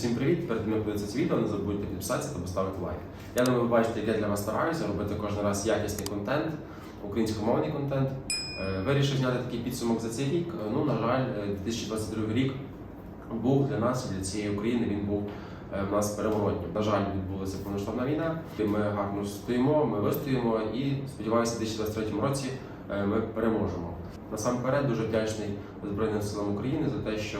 всім привіт! Перед тим як це відео, не забудьте підписатися та поставити лайк. Я думаю, ви бачите, як я для вас стараюся робити кожен раз якісний контент, українськомовний контент. Е, Вирішив зняти такий підсумок за цей рік. Е, Ну, на жаль, е, 2022 рік був для нас, і для цієї України, він був е, в нас переворотнім. На жаль, відбулася повноштабна війна. Ми гарно стоїмо, ми вистоїмо і сподіваюся, в 2023 році е, ми переможемо. Насамперед дуже вдячний Збройним силам України за те, що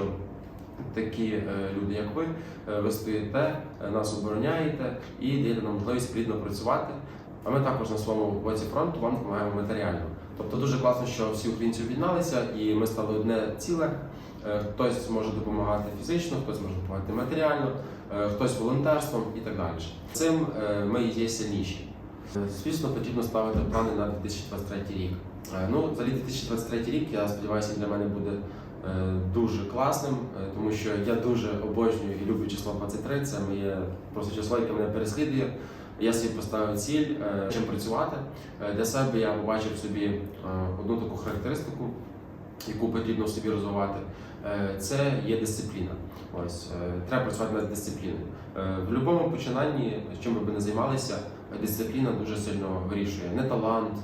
такі е, люди, як ви, е, ви стоїте, е, нас обороняєте і даєте нам можливість плідно працювати. А ми також на своєму боці фронту вам допомагаємо матеріально. Тобто дуже класно, що всі українці об'єдналися і ми стали одне ціле. Хтось може допомагати фізично, хтось може допомагати матеріально, хтось волонтерством і так далі. Цим ми є сильніші. Звісно, потрібно ставити плани на 2023 рік. Ну, взагалі 2023 рік, я сподіваюся, для мене буде дуже класним, е, тому що я дуже обожнюю і люблю число 23. Це моє просто число, яке мене переслідує. Я собі поставив ціль, е, чим працювати. Е, Для себе я побачив собі е, одну таку характеристику, яку потрібно в собі розвивати. Е, Це є дисципліна. Ось е, треба працювати над дисципліною. Е, В будь-якому починанні, чим би не займалися, дисципліна дуже сильно вирішує. Не талант,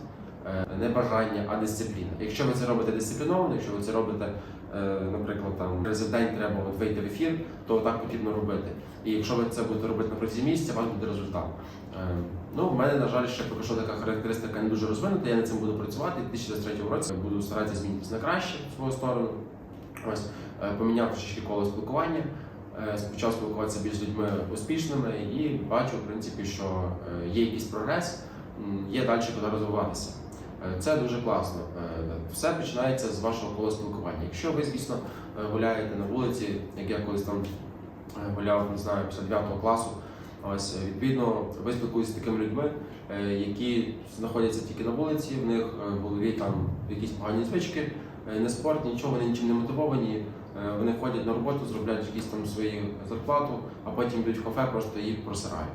е, не бажання, а дисципліна. Якщо ви це робите дисципліновано, якщо ви це робите, е, наприклад, там в день треба вийти в ефір, то так потрібно робити. І якщо ви це будете робити на протязі місяця, у вас буде результат. Е, Ну, в мене, на жаль, ще поки що така характеристика не дуже розвинута. Я над цим буду працювати. У 2023 році буду старатися змінитися на краще в свою сторону. Ось е, поміняв трошечки коло спілкування. Е, Почав спілкуватися більш з людьми успішними і бачу, в принципі, що е, є якийсь прогрес, є далі куди розвиватися. Е, Це дуже класно. Е, Все починається з вашого кола спілкування. Якщо ви, звісно, е, гуляєте на вулиці, як я колись там гуляв, не знаю, після 9 класу, ось відповідно ви спілкуєтеся з такими людьми, які знаходяться тільки на вулиці, в них в голові там якісь погані звички, не спорт, нічого, вони нічим не мотивовані. Вони ходять на роботу, зробляють якісь там свої зарплату, а потім йдуть в кафе, просто їх просирають.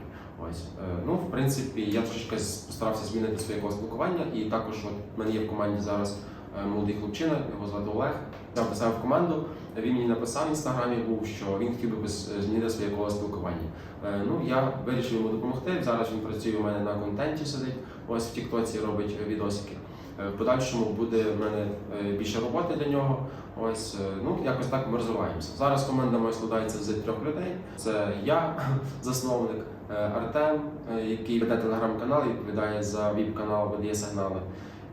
Ось Е, ну, в принципі, я трошечки постарався змінити своє спілкування, і також от мене є в команді зараз е, молодий хлопчина, його звати Олег. Я писав в команду. Він мені написав в інстаграмі, був що він хотів би змінити своє спілкування. Е, Ну я вирішив йому допомогти. Зараз він працює у мене на контенті, сидить. Ось в Тіктоці робить відосики. В подальшому буде в мене більше роботи для нього. Ось ну якось так ми розвиваємося. Зараз команда моя складається з трьох людей. Це я, засновник, Артем, е, який веде телеграм-канал, і відповідає за віп-канал, видає сигнали,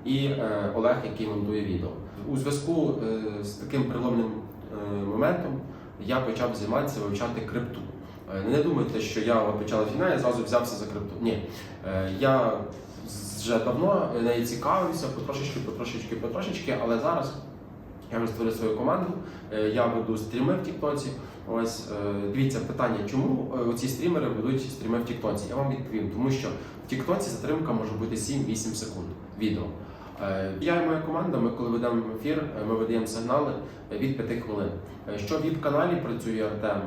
і е, Олег, який монтує відео. У зв'язку е, з таким переломним е, моментом я почав займатися вивчати крипту. Е, Не думайте, що я почала війна, я зразу взявся за крипту. Ні, Е, я вже давно нею цікавився, потрошечки, потрошечки, потрошечки, але зараз я вже створив свою команду, е, я веду стріми в Тіктоці. Ось е, дивіться питання, чому е, ці стрімери ведуть стріми в Тіктоці? Я вам відповім, тому що в Тіктоці затримка може бути 7-8 секунд відео. Е, Я і моя команда, ми коли ведемо ефір, ми видаємо сигнали від 5 хвилин. Що в віп-каналі працює Артем,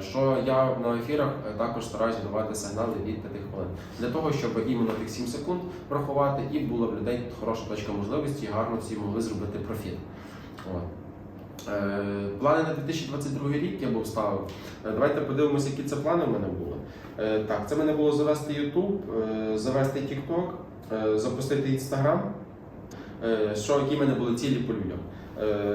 що я на ефірах також стараюся давати сигнали від 5 хвилин. Для того, щоб іменно тих 7 секунд врахувати, і була в людей хороша точка можливості, і гарно всі могли зробити профіт. Е, Плани на 2022 рік я був ставив. Е, Давайте подивимося, які це плани в мене були. Е, Так, це в мене було завести YouTube, завести TikTok, запустити Instagram. Що які в мене були цілі по людям?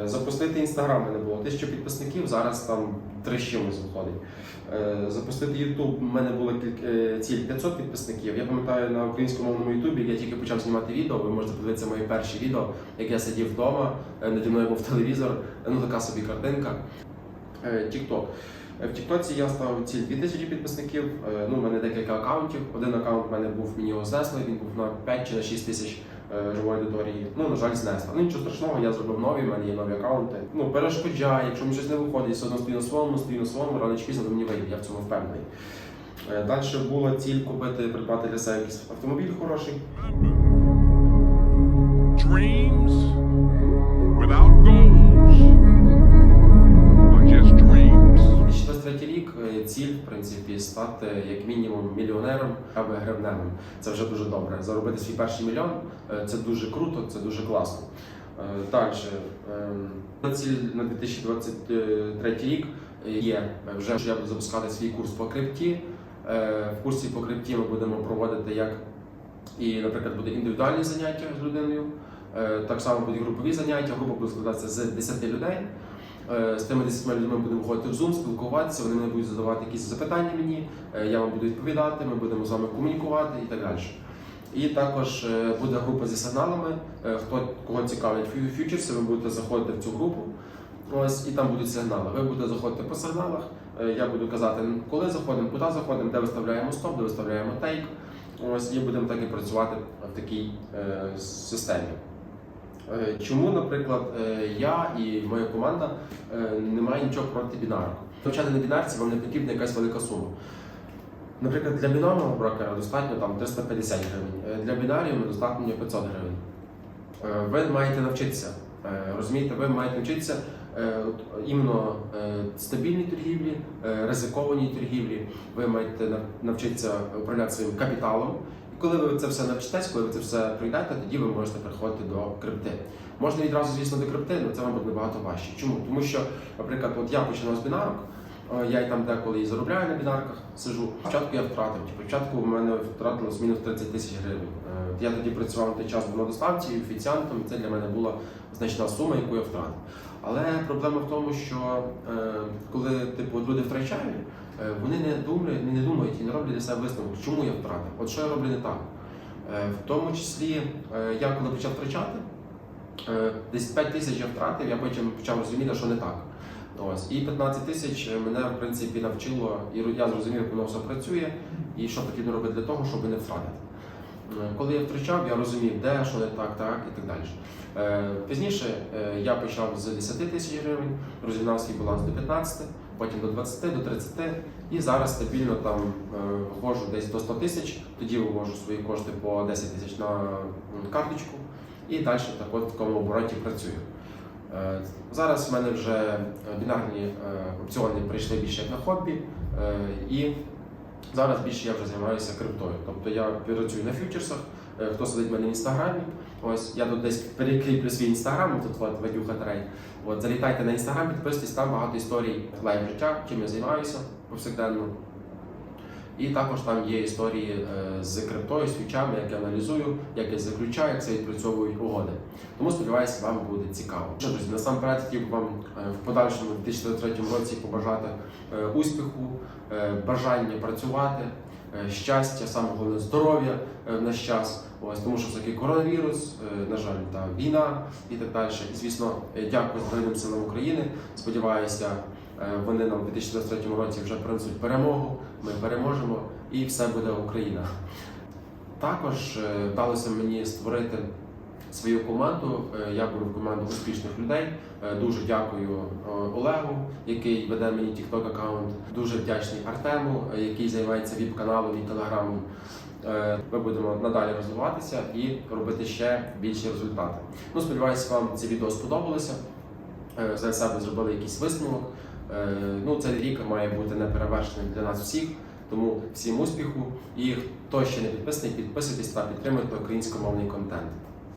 Запустити в мене було 1000 підписників, зараз там 3 з чимось виходить. Запустити YouTube в мене була ціль 500 підписників. Я пам'ятаю на українськомовному Ютубі, я тільки почав знімати відео. Ви можете подивитися мої перші відео, як я сидів вдома, наді мною був телевізор, ну така собі картинка. Е, TikTok. Е, В Тіктоці я ставив ціль 2000 підписників. Е, Ну, у мене декілька акаунтів. Один акаунт в мене був мені його він був на 5 чи на 6 тисяч е, живої аудиторії. Ну, на жаль, знесли. Ну нічого страшного, я зробив нові, в мене є нові акаунти. Ну, перешкоджає, якщо мені щось не виходить, все одно стою на своєму, стою на своєму, рано чи пізно до мені вийде, я в цьому впевнений. Е, Далі була ціль купити, придбати для себе якийсь автомобіль хороший. Dreams without goals е, ціль, в принципі, стати як мінімум мільйонером або гребневим. Це вже дуже добре. Заробити свій перший мільйон е, це дуже круто, це дуже класно. Далі, ціль на 2023 рік є вже що я буду запускати свій курс по крипті. Е, В курсі по крипті ми будемо проводити як і, наприклад, буде індивідуальні заняття з людиною. Е, Так само будуть групові заняття. Група буде складатися з 10 людей. Е, З тими 10 людьми будемо виходити в Zoom, спілкуватися. Вони мене будуть задавати якісь запитання мені. е, Я вам буду відповідати. Ми будемо з вами комунікувати і так далі. І також е, буде група зі сигналами. Хто кого цікавить фьючерси, ви будете заходити в цю групу. Ось і там будуть сигнали. Ви будете заходити по сигналах. Я буду казати, коли заходимо, куди заходимо, де виставляємо стоп, де виставляємо тейк. Ось і будемо так і працювати в такій е, системі. Е, Чому, наприклад, е, я і моя команда е, не має нічого проти бінарок. Навчати на бінарці вам не потрібна якась велика сума. Наприклад, для бінарного брокера достатньо там 350 гривень, для бінарів достатньо 500 гривень. Ви маєте навчитися, розумієте, ви маєте навчитися іменно стабільній торгівлі, ризикованій торгівлі. Ви маєте навчитися управляти своїм капіталом. Коли ви це все навчитесь, коли ви це все прийдете, тоді ви можете приходити до крипти. Можна відразу, звісно, до крипти, але це вам буде багато важче. Чому? Тому що, наприклад, от я починав з бінарок. Е, Я і там деколи і заробляю на бінарках, сижу. Спочатку я втратив. Типу, Спочатку в мене втратилось мінус 30 тисяч гривень. Е, Я тоді працював на той час на доставці, офіціантом, і це для мене була значна сума, яку я втратив. Але проблема в тому, що е, коли типу, люди втрачають, вони не думають, не думають і не роблять для себе висновок, чому я втратив. От що я роблю не так. В тому числі, я коли почав втрачати, десь 5 тисяч я втратив, я потім почав розуміти, що не так. Ось. І 15 тисяч мене, в принципі, навчило, і я зрозумів, як воно все працює, і що потрібно робити для того, щоб не втратити. Е, Коли я втрачав, я розумів, де, що не так, так і так далі. Е, Пізніше е, я почав з 10 тисяч гривень, розігнав свій баланс до 15, потім до 20, до 30, і зараз стабільно там виходжу десь до 100 тисяч, тоді вивожу свої кошти по 10 тисяч на карточку, і далі так от в такому обороті працюю. Е, Зараз в мене вже е, бінарні е, опціони прийшли більше як на хобі, і зараз більше я вже займаюся криптою. Тобто я працюю на фьючерсах. Хто сидить в мене в інстаграмі? Ось я тут десь перекріплю свій інстаграм, тут от Вадюха Трей. От залітайте на інстаграм, підписуйтесь, там багато історій лайв життя, чим я займаюся повсякденно. І також там є історії е, з криптою, з фічами, як аналізую, як я заключаю, як це відпрацьовують угоди. Тому сподіваюся, вам буде цікаво. Що, друзі, насамперед хотів вам е, в подальшому 2023 році побажати е, успіху, бажання працювати, щастя, саме головне здоров'я в наш час. Ось тому, що такий коронавірус, на жаль, та війна і так далі. І звісно, дякую Збройним силам України. Сподіваюся, вони нам у 2023 році вже принесуть перемогу. Ми переможемо і все буде Україна. Також е, вдалося мені створити свою команду. Е, Я беру в команду успішних людей. Е, Дуже дякую е, Олегу, який веде мені TikTok аккаунт. Дуже вдячний Артему, е, який займається віп-каналом і телеграмом. Е, Ми будемо надалі розвиватися і робити ще більші результати. Ну, сподіваюся, вам це відео сподобалося. Е, За себе зробили якийсь висновок. Е, Ну, цей рік має бути неперевершеним для нас всіх. Тому всім успіху і хто ще не підписаний, підписуйтесь та підтримуйте українськомовний контент.